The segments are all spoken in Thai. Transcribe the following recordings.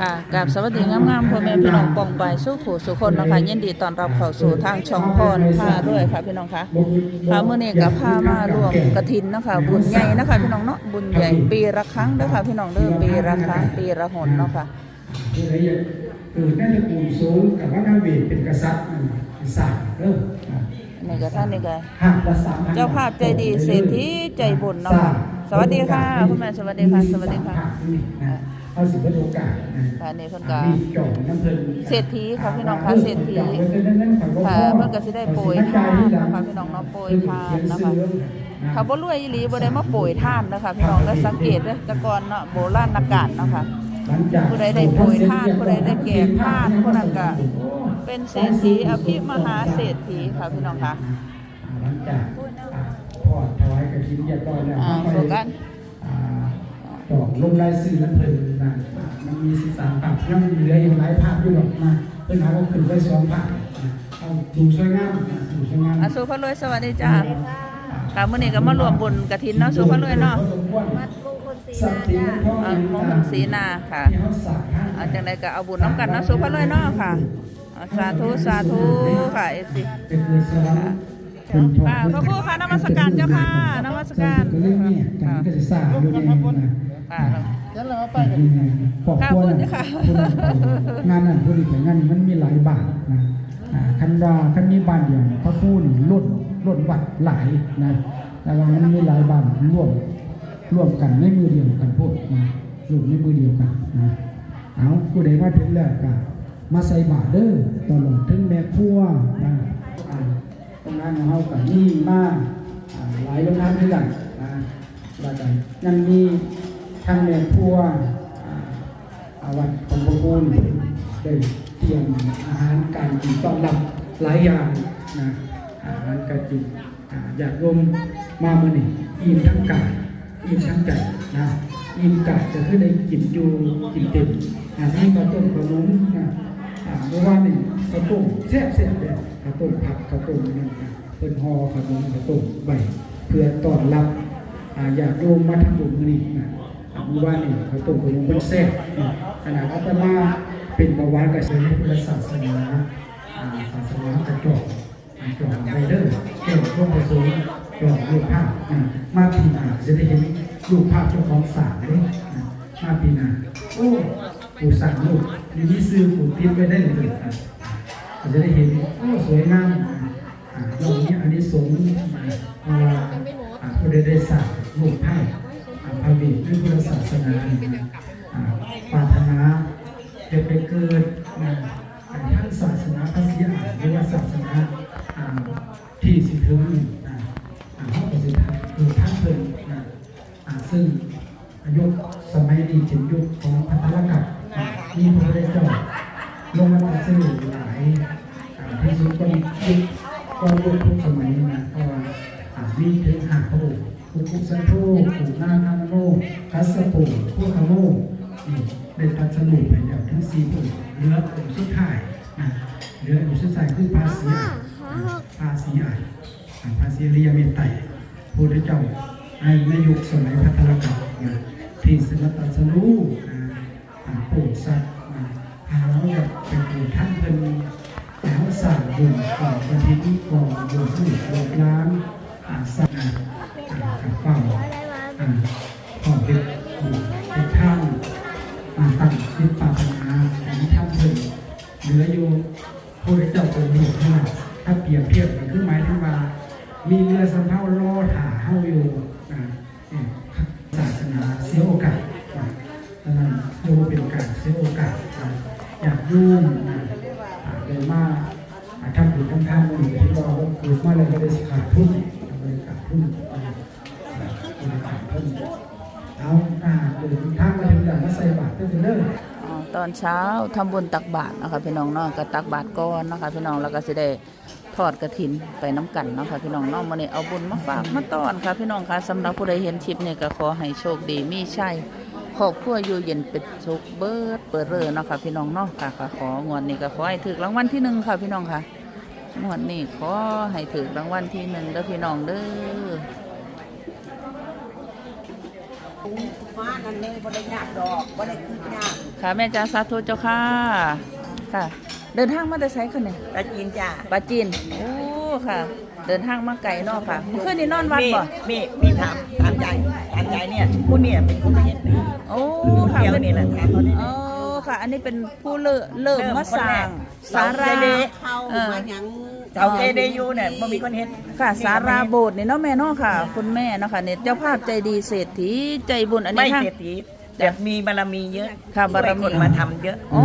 ค่ะกับสวัสดีงามๆพ่อแม่พี่น้องปองไปสู้ผู้สุคนนะคะยินดีต้อนรับเข้าสู่ทางช่องพรพาด้วยค่ะพี่น้องคะค่ะมื้อนี้ก็พามารวมกฐินนะคะบุญใหญ่นะคะพี่น้องเนาะบุญใหญ่ปีละครั้งเด้อค่ะพี่น้องเด้อปีละครั้งปีละหนเนาะค่ะผู้ใดอยากเกิดในตระกูลสูงกับว่านาเวทเป็นกษัตริย์นั่นน่ะเป็นศาสตร์เริ่มนี่ก็ท่านนี่ก็ห้าละสามพันเจ้าภาพใจดีเศรษฐีใจบุญเนาะค่ะสวัสดีค่ะคุณแม่สวัสดีค่ะสวัสดีค่ะ เอาสิบเป็นโอกาสนะค่ะนี่เพิ่นก็ มีจ่องน้ำเพิ่นเศรษฐีค่ะพี่น้องค่ะเศรษฐีค่ะเพิ่นก็สิได้โปรยทานนะคะพี่น้องเนาะโปรยทานนะคะถ้าบ่รวยอีหลีบ่ได้มาโปรยทานนะคะพี่น้องก็สังเกตเด้อแต่ก่อนเนาะโบราณกาลเนาะค่ะ ผู้ใดได้โปรยทานผู้ใดได้แจกทานผู้นั้นก็เป็นเศรษฐีอภิมหาเศรษฐีค่ะพี่น้องค่ะหลังจากอ่าทอดถวายกระถิ่นเรียบร้อยแล้วอ่าก็โฟไปกัสอ่าดอก ลงลายสื่อน้ำเพลินนะอ่ามันมีสิบสามภาพยังเหลืออีกหลายภาพอยู่หรอกนะเพิ่นหาว่าขึ้นไปสองภาพนะเอาดูสวยงามนะดูสวยงามอาสุภรวยสวัสดีจ้าค่ะมื้อนี้ก็มารวมบุญกฐินเนาะสุภรวยเนาะวัดมงคลศรีสันาตติจ้าพ่ออ่ามงคลศรีนาค่ะที่เขาสักให้เอาจังไดก็เอาบุญน้ำกันเนาะสุภรวยเนาะค่ะอ่าสาธุสาธุค่ะ FC เป็นเงินสวรรค์เป็นทองค่ะพระครูค่ะนมัสการเจ้าค่ะนมัสการก็เรื่องนี้จากนี้ก็จะสร้างอยู่ในนะ ค่ะยันเราไปกันปอกตัวนะงานนั้นผู้นี้แต่งานนี้มันมีหลายบาทนะอ่าคันว่าคันมีบ้านเดียวพระผู้นี่ล้นล้นวัดหลายนะแต่ว่ามันมีหลายบ้านร่วมร่วมกันในมือเดียวกันพูดนะร่วมในมือเดียวกันนะเอาผู้ใดมาถึงแล้วก็มาใส่บาตรเด้อตลอดถึงแม่ครัวนะอ่าตรงนั้นเฮาก็มีมาอ่าหลายโรงงานด้วยกันนะแล้วก็ยังมี ทางแม่ครัวอ่าอวัดของพระคุณได้เตรียมอาหารการกินต้อนรับหลายอย่างนะอาหารการกินอยากรวมมาเมื่อนี้อิ่มทั้งกายอิ่มทั้งใจนะอิ่มกายจะคือได้กินอยู่กินเต็มอันนี้ข้าวต้มขนมนะอ่าเมื่อวานนี้ข้าวต้มแซ่บแซ่บเลยข้าวต้มผักข้าวต้มนี่นะเป็นห่อขนมข้าวต้มใบเพื่อต้อนรับอยากรวมมาทำบุญมื้อนี้นะ เมื่อวานนี้เขาตรงกับหลวงพ่อแท้ขณะอาตมาเป็นประวัติกับเสด็จพุทธศาสนาศาสนากระจอกกระจอกไรเดอร์เกี่ยวกับพระประสงค์จอกรูปภาพมาปีนาจะได้เห็นรูปภาพเจ้าของสางเลยมาปีนาโอ้ผู้สร้างรูปมีนี้ซื้อผู้พิมพ์ไว้ได้เลยจะได้เห็นโอ้สวยงามตรงนี้อันนี้สงส์อ่าเพราะว่าผู้ใดได้สร้างรูปภาพ อาภาวีด้วยพุทธศาสนาปาถนาจะไปเกิดนะทั้งศาสนาพระศรีอานหรือว่าศาสนาที่สิถึงอ่าอ่าพระประสิทธิ์คือท่านเพิ่นนะซึ่งอายุสมัยนี้เป็นยุคของพัทธกัปอ่ามีพระพุทธเจ้าลงมาตรัสรู้หลายที่สุดก็ยุคก็ยุคทุกสมัยนะเพราะว่ามีถึงหาพระองค์ ปุกุสันโธปุนาคามโนคัสสปุพุทธโมนี่ได้ตัดสรุปไปแล้วทั้งสี่ปุเหลือองค์สุดท้ายนะเหลือองค์สุดท้ายคือภาษีอานภาษีอ่านอ่าภาษีเรียเมตไตรพระพุทธเจ้าในในยุคสมัยพัทธกัปนะที่สมตัดสรู้นะอ่าโปรสัตว์นะหาว่าเป็นผู้ท่านเป็นแล้วสร้างบุญก่อนวันที่นี้ก่อนบุญสนิทโลกล้าง ผู้เจ้าเป็นอยู่ขนถ้าเปรียบเทียบก็คือหมายถึงว่า มีเรือสำเภารอถ่าเฮาอยู่ศาสนาเสียโอกาสดังนั้นโยเป็นการเสียโอกาสอ่าอยากยุ่งอ่าอ่าเลยมาทำบุญทำทานมาอยู่ที่เราเกิดมาแล้วก็ได้ขาดทุนเลยขาดทุนอ่าเอาอ่าเดินทางมาถึงด่านมาใส่บาตรก็จะเริ่มอ๋อ ตอนเช้าทำบุญตักบาตรนะคะพี่น้องเนาะก็ตักบาตรก่อนนะคะพี่น้องแล้วก็สิได้ทอดกระถินไปน้ำกันเนาะค่ะพี่น้องเนาะมื้อนี้เอาบุญมาฝากมาต้อนค่ะพี่น้องค่ะสำหรับผู้ใดเห็นคลิปเนี้ก็ขอให้โชคดีมีชัยครอบครัวอยู่เย็นเป็นสุขเบิดเปิดเร่อเนาะค่ะพี่น้องเนาะค่ะของวดนี้ก็ขอให้ถูกรางวัลที่หนึ่งค่ะพี่น้องค่ะงวดนี้ขอให้ถูกรางวัลที่หนึ่งเด้อพี่น้องเด้อ มานั่นเลยบ่ได้ยากดอกบ่ได้คืดยากค่ะ แม่จ้าสาธุเจ้าค่ะ ค่ะ เดินทางมาแต่ไสคะเนี่ยตะจีนจ้าปาจีนโอ้ค่ะ เดินทางมาไกลเนาะค่ะเมื่อคืนนี้นอนวัดนี่บ่นี่นี่ถามถามใจถามใจเนี่ยผู้เนี่ยเป็นคนประเทศไหนโอ้คนค่ะเดียวเป็นนี่แหละถามเขาได้โอ้ค่ะ อันนี้เป็นผู้เริ่มเริ่มมาสร้างสาราเข้าเออ มาหยัง เจ้าเจเดยูเนี่ยบ่มีคนเฮ็ดค่ะสาราโบสถ์นี่เนาะแม่เนาะค่ะ คุณแม่เนาะค่ะเนี่ยเจ้าภาพใจดีเศรษฐีใจบุญอันไม่นี้ค่ะ เศรษฐีแต่มีบารมีเยอะค่ะบารมี ช่วยคนมาทำเยอะโอ้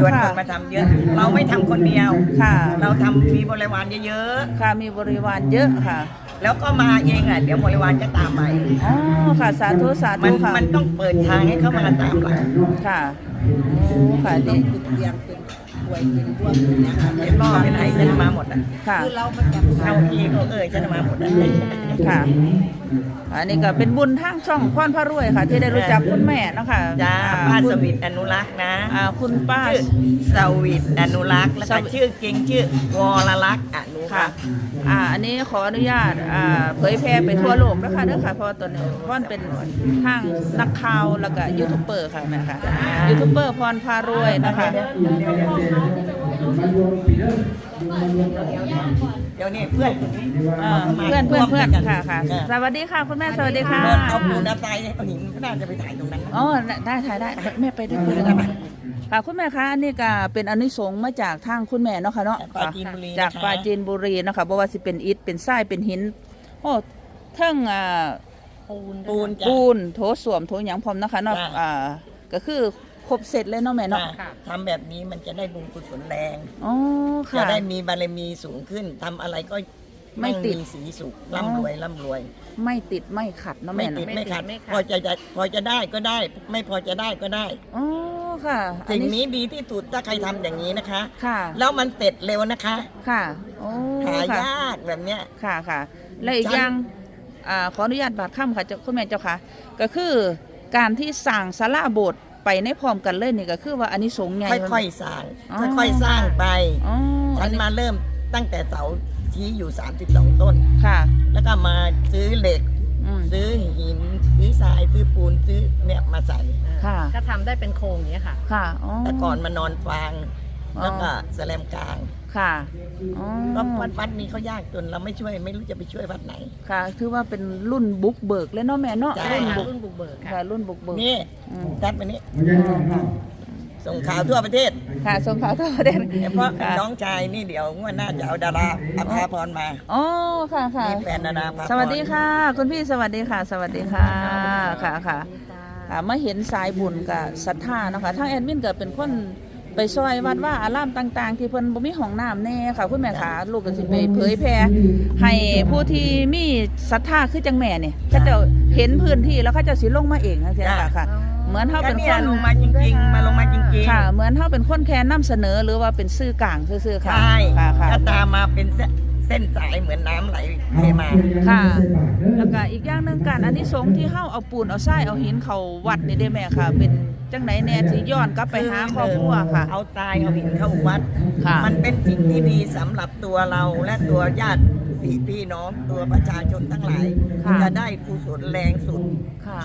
ชวนคค่ะนมาทำเยอะ เราไม่ทำคนเดียว ค่ะเราทำมีบริวารเยอะค่ะมีบริวารเยอะค่ะๆ แล้วก็มาเองอะเดี๋ยวบริวารจะตามมาอ๋อค่ะสาธุสามัธุนค่ะมันต้องเปิดทางให้เขามาตามหลังค่ะโอ้ค่ะดี เตียงเป็น ป่วยเป็นร่วมเป็นอย่างนั้นเป็นล่อเป็นอะไรฉันมาหมดอะค่ะ คือเรามันจะเข้าที่เขาเอ่ยฉันมาหมดอะค่ะ อันนี้ก็เป็นบุญทางช่องพรพระรวยค่ะ ที่ได้รู้จักคุณแม่เนาะค่ะจ้าป้าสวิตอนุรักษ์นะอ่าคุณป้าชื่อสวิตอนุรักษ์แล้วก็ชื่อจริงชื่อวรลักษณ์อนุรัค่ะกษ์อ่าอันนี้ขออนุญาตอ่าเผยแพร่ไปทั่วโลกนะคะเด้อค่ะเพราะว่าตัวนี้พรเป็นทางนักข่าวแล้วก็ยูทูบเบอร์ค่ะแม่ค่ะยูทูบเบอร์พรพารวยนะคะเดี๋ยวนี้เพื่อนคนนี้อ่าเพื่อนเพื่อนเพื่อนค่ะค่ะ สวัสดีค่ะคุณแม่สวัสดีค่ะโดนเอาปูนเอาไตเอาหินก็น่าจะไปถ่ายตรงนั้นอ๋อได้ถ่ายได้แม่ไปด้วยกันได้ไหมค่ะคุณแม่คะอันนี้ก็เป็นอานิสงส์มาจากทางคุณแม่เนาะค่ะเนาะปราจีนบุรีจากนะคะปราจีนบุรีเนาะคะเพราะว่าสิเป็นอิฐเป็นทรายเป็นหินโอ้เทิงอ่าปูนปูนจ้ะปูนโถส้วมโถหยังพร้อมเนาะคะเนาะจ้ะอ่าก็คือ ครบเสร็จเลยเนาะแม่เนาะค่ะทำแบบนี้มันจะได้บุญกุศลแรงอ๋อจะค่ะ ได้มีบารมีสูงขึ้นทำอะไรก็ไม่ติดมีสีสุขร่ำรวยร่ำรวย ไม่ติดไม่ขัดเนาะไม่แม่ติดเนาะไม่ขัด พอจะได้พอจะได้ก็ได้ ไม่พอจะได้ก็ได้ อ๋อค่ะอัสิ่งนี้ดีที่สุดถ้าใครทำอย่างนี้นะคะ ค่ะแล้วมันเสร็จเร็วนะคะค่ะโอ้หาค่ะ ยากแบบเนี้ย ค่ะค่ะ และอีกฉันอย่างอ่าขออนุญาตบาดค่ำค่ะเจ้าคุณแม่เจ้าค่ะ ก็คือการที่สั่งสาราโบสถ์ ไปในพร้อมกันเลยนี่ก็คือว่าอันนี้สงส์ใหญ่ค่อยๆสร้างอ๋อ ค่อยๆสร้างไปอ๋อฉัอันนนี้มาเริ่มตั้งแต่เสาที่อยู่ 32 ต้น ค่ะแล้วก็มาซื้อเหล็ก อืมซื้อหิน ซื้อทราย ซื้อปูน ซื้อเนี่ยมาใส่ ค่ะ ก็ทำได้เป็นโครงอย่างนี้ยค่ะ ค่ะอ๋อแต่ก่อนมานอนฟางอ๋อ แล้วก็แสลมกลางค่ะอ๋อก็วัดวัดนี้เขายากจนเราไม่ช่วยไม่รู้จะไปช่วยวัดไหนค่ะ ถือว่าเป็นรุ่นบุกเบิกเลยเนาะแม่เนาะใช่รุ่นบุกรุ่นบุกเบิกค่ะค่ะรุ่นบุกเบิกนี่อืมทัดไปนี้ค่ะส่งข่าวทั่วประเทศ ค่ะสงขลาทั่วประเทศเฉพาะค่ะน้องชายนี่เดี๋ยวงวดหน้าจะเอาดาราอภาพรมาอ๋อค่ะค่ะนี่แฟนดาราอภาพรสวัสดีค่ะ คุณพี่สวัสดีค่ะ สวัสดีค่ะ ค่ะค่ะค่ะมาเห็นสายบุญกับศรัทธาเนาะคะทางแอดมินก็เป็นคน ไปซอยวัดว่าอารามต่าง ๆ ที่เพิ่นบ่มีห้องน้ำแน่ค่ะ คุณแม่ขาลูกก็สิไปเผยแพร่ให้ผู้ที่มีศรัทธาคือจังแม่เนี่ยเขาจะเห็นพื้นที่แล้วเขาจะสิลงมาเองจังซี่ค่ะค่ะ เหมือนเฮาก็เป็นคเนี่ยนลงมาจริงๆ มาลงมาจริงๆ ค่ะ เหมือนเฮาเป็นคนแค่นำเสนอหรือว่าเป็นสื่อกลางซื่อๆค่ะใช่ค่ะค่ะก็ตามมาเป็นเส้น เส้นสายเหมือนน้ำไหลเทมา ค่ะ แล้วก็อีกอย่างหนึงการอันนี้สงส์ที่เฮาเอาปูนเอาทรายเอาหินเข้าวัดนี่ได้แม่ค่ะ เป็นจังไหนแน่สิย้อนกลับไปหาครอบครัวค่ะ เอาทรายเอาหินเข้าวัด ค่ะ มันเป็นสิ่งที่ดีสำหรับตัวเราและตัวญาติพี่พี่น้องตัวประชาชนทั้งหลายค่ะ จะได้กุศลแรงสุด ค่ะ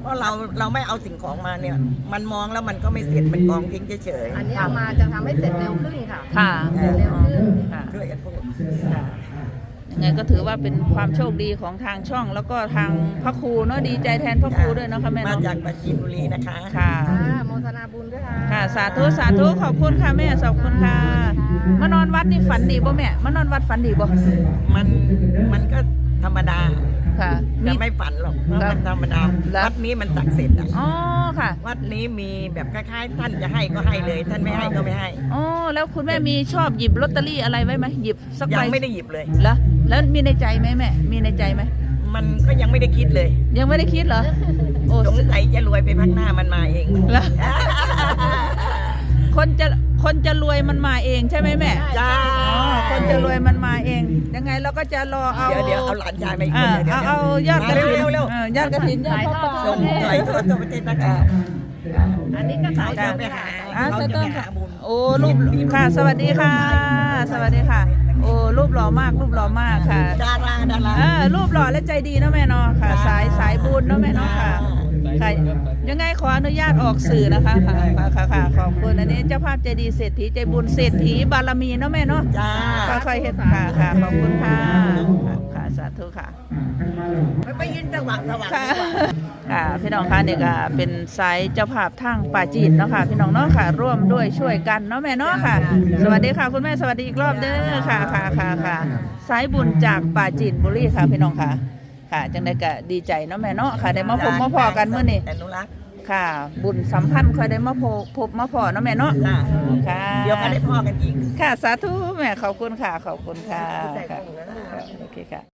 เพราะเราเราไม่เอาสิ่งของมาเนี่ย มันมองแล้วมันก็ไม่เสร็จมันกองทิ้งเฉยอันนี้เอามาจะทำให้เสร็จเร็วขึ้นค่ะค่ะ เร็วขึ้น ค่ะๆช่วยกันพู ดยังไงก็ถือว่าเป็นความโชคดีของทางช่อง แล้วก็ทางพระครูเนาะดีใจแทนพระครูด้วยเนาะค่ะแม่มาเนาะจากปราจีนบุรีนะคะค่ะ ค่ะโมทนาบุญด้วยค่ะ ค่ะสาธุสาธุขอบคุณค่ะแม่ขอบคุณค่ะมานอนวัดนี่ฝันดีบ่แม่มานอนวัดฝันดีบ่มันมันก็ ธรรมดาค่ะมีจะไม่ฝันหรอกเพราะครับมันธรรมดาแล้ววัดนี้มันศักดิ์สิทธิ์อะอ๋อค่ะ วัดนี้มีแบบคล้ายๆ ท่านจะให้ก็ให้เลย ท่านไม่ให้ก็ไม่ให้อ๋อแล้วคุณแม่มีชอบหยิบลอตเตอรี่อะไรไว้ไหมหยิบสักยัใบงไม่ได้หยิบเลยแล้วแล้วมีในใจไหมแม่มีในใจไหมมันก็ยังไม่ได้คิดเลย ยังไม่ได้คิดเหรอโอ้สงสัยจะรวยไปพักหน้ามันมาเองแล้วคนจะ คนจะรวยมันมาเองใช่ไหมแม่จ้าอ๋อคนจะรวยมันมาเอง ยังไงเราก็จะรอเอาเดี๋ยวเดี๋ยวเอาหลานชายมาอีกคอ่านเดี๋ยวเอาเดี๋ยวเอายอดกระถินเร็วเร็วเออยอดกระถินยอดพระป่าส่งหน่อยทั่วทั่วประเทศนะคะอันนี้ก็ขายเขาจะไปหาอ่าเขาสจะต้ไปนหาบุญ โอ้รูปค่ะ สวัสดีค่ะ สวัสดีค่ะ โอ้รูปหล่อมากรูปหล่อมากค่ะดาราดาราเออรูปหล่อและใจดีเนาะแม่เนาะค่ะ สายสายบุญเนาะแม่เนาะค่ะ ขออนุญาตออกสื่อนะคะค่ะค่ะค่ะค่ะขอบคุณอันนี้เจ้าภาพใจดีเศรษฐีใจบุญเศรษฐีบารมีเนาะแม่เนาะจ้าค่อยๆเห็นค่ะค่ะขอบคุณค่ะค่ะสาธุค่ะอ่าคันมาแล้วไม่ไปยินสว่างสว่างค่ะค่ะพี่น้องคะเนี่ยก็เป็นไซส์เจ้าภาพทางป่าจีนเนาะค่ะ พี่น้องเนาะค่ะ ร่วมด้วยช่วยกันเนาะแม่เนาะค่ะ สวัสดีค่ะคุณแม่สวัสดีอีกรอบเด้อค่ะค่ะค่ะค่ะสายบุญจากป่าจีนบุรีค่ะพี่น้องค่ะ ค่ะ จังได้ก็ดีใจเนาะแม่เนาะค่ะ ได้มาพบมาพอกันมื้อนี้อนุรักษ์ค่ะ บุญสัมพันธ์ค่อยได้มาพบพบมาพอเนาะแม่เนาะค่ะค่ะเดี๋ยวก็ได้พ่อกันอีกค่ะสาธุแม่ขอบคุณค่ะขอบคุณค่ะใส่ค่ะกล่องนะค่ะโอเคค่ะ